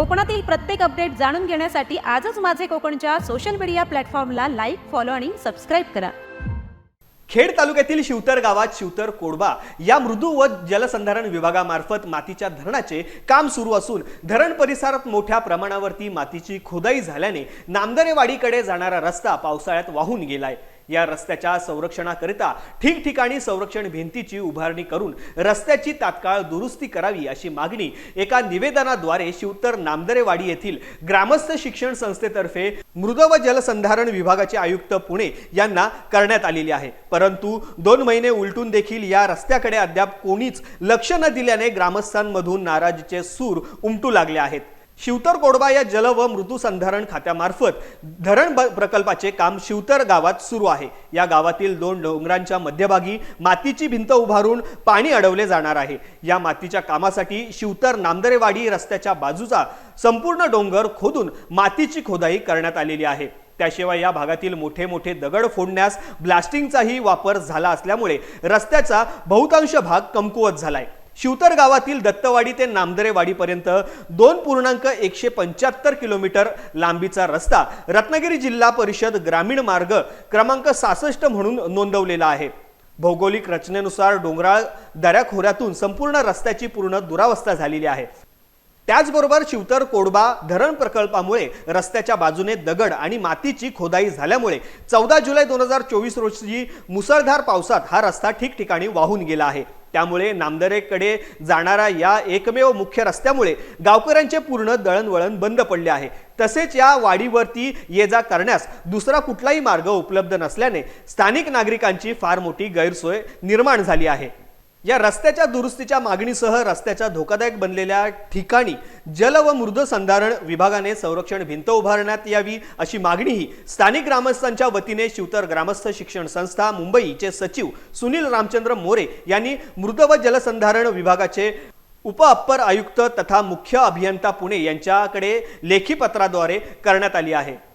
कोकणातील प्रत्येक अपडेट जाणून घेण्यासाठी आजच माझे कोकणच्या सोशल मीडिया प्लॅटफॉर्मला लाईक फॉलो आणि सबस्क्राईब करा. खेड तालुक्यातील शिवतर गावात शिवतर कोडबा या मृदू व जलसंधारण विभागामार्फत मातीच्या धरणाचे काम सुरू असून धरण परिसरात मोठ्या प्रमाणावरती मातीची खोदाई झाल्याने नामदरेवाडीकडे जाणारा रस्ता पावसाळ्यात वाहून गेलाय. या रस्त्याच्या संरक्षणाकरिता ठिकठिकाणी संरक्षण भिंतीची उभारणी करून रस्त्याची तात्काळ दुरुस्ती करावी अशी मागणी एका निवेदनाद्वारे शिवतर नामदरेवाडी येथील ग्रामस्थ शिक्षण संस्थेतर्फे मृद व जलसंधारण विभागाचे आयुक्त पुणे यांना करण्यात आलेली आहे. परंतु दोन महिने उलटून देखील या रस्त्याकडे अद्याप कोणीच लक्ष न दिल्याने ग्रामस्थांमधून नाराजीचे सूर उमटू लागले आहेत. शिवतर कोडबा या जल व मृदुसंधारण खात्यामार्फत धरण ब- प्रकल्पाचे काम शिवतर गावात सुरू आहे. या गावातील दोन डोंगरांच्या मध्यभागी मातीची भिंत उभारून पाणी अडवले जाणार आहे. या मातीच्या कामासाठी शिवतर नामदरेवाडी रस्त्याच्या बाजूचा संपूर्ण डोंगर खोदून मातीची खोदाई करण्यात आलेली आहे. त्याशिवाय या भागातील मोठे मोठे दगड फोडण्यास ब्लास्टिंगचाही वापर झाला असल्यामुळे रस्त्याचा बहुतांश भाग कमकुवत झालाय. शिवतर गावातील दत्तवाडी ते नामदरेवाडीपर्यंत दोन पूर्णांक एकशे पंच्याहत्तर किलोमीटर लांबीचा रस्ता रत्नागिरी जिल्हा परिषद ग्रामीण मार्ग क्रमांक सासष्ट म्हणून नोंदवलेला आहे. भौगोलिक रचनेनुसार डोंगराळ दऱ्याखोऱ्यातून संपूर्ण रस्त्याची पूर्ण दुरावस्था झालेली आहे. त्याचबरोबर शिवतर कोडबा धरण प्रकल्पामुळे रस्त्याच्या बाजूने दगड आणि मातीची खोदाई झाल्यामुळे चौदा जुलै दोन हजार चोवीस रोजी मुसळधार पावसात हा रस्ता ठिकठिकाणी वाहून गेला आहे. त्यामुळे नामदरेकडे जाणारा या एकमेव मुख्य रस्त्यामुळे गावकऱ्यांचे पूर्ण दळणवळण बंद पडले आहे. तसेच या वाडीवरती ये जा करण्यास दुसरा कुठलाही मार्ग उपलब्ध नसल्याने स्थानिक नागरिकांची फार मोठी गैरसोय निर्माण झाली आहे. या रस्त्याच्या दुरुस्तीच्या मागणीसह रस्त्याच्या धोकादायक बनलेल्या ठिकाणी जल व मृद संधारण विभागाने संरक्षण भिंत उभारण्यात यावी अशी मागणीही स्थानिक ग्रामस्थांच्या वतीने शिवतर ग्रामस्थ शिक्षण संस्था मुंबईचे सचिव सुनील रामचंद्र मोरे यांनी मृद व जलसंधारण विभागाचे उप अप्पर आयुक्त तथा मुख्य अभियंता पुणे यांच्याकडे लेखी पत्राद्वारे करण्यात आली आहे.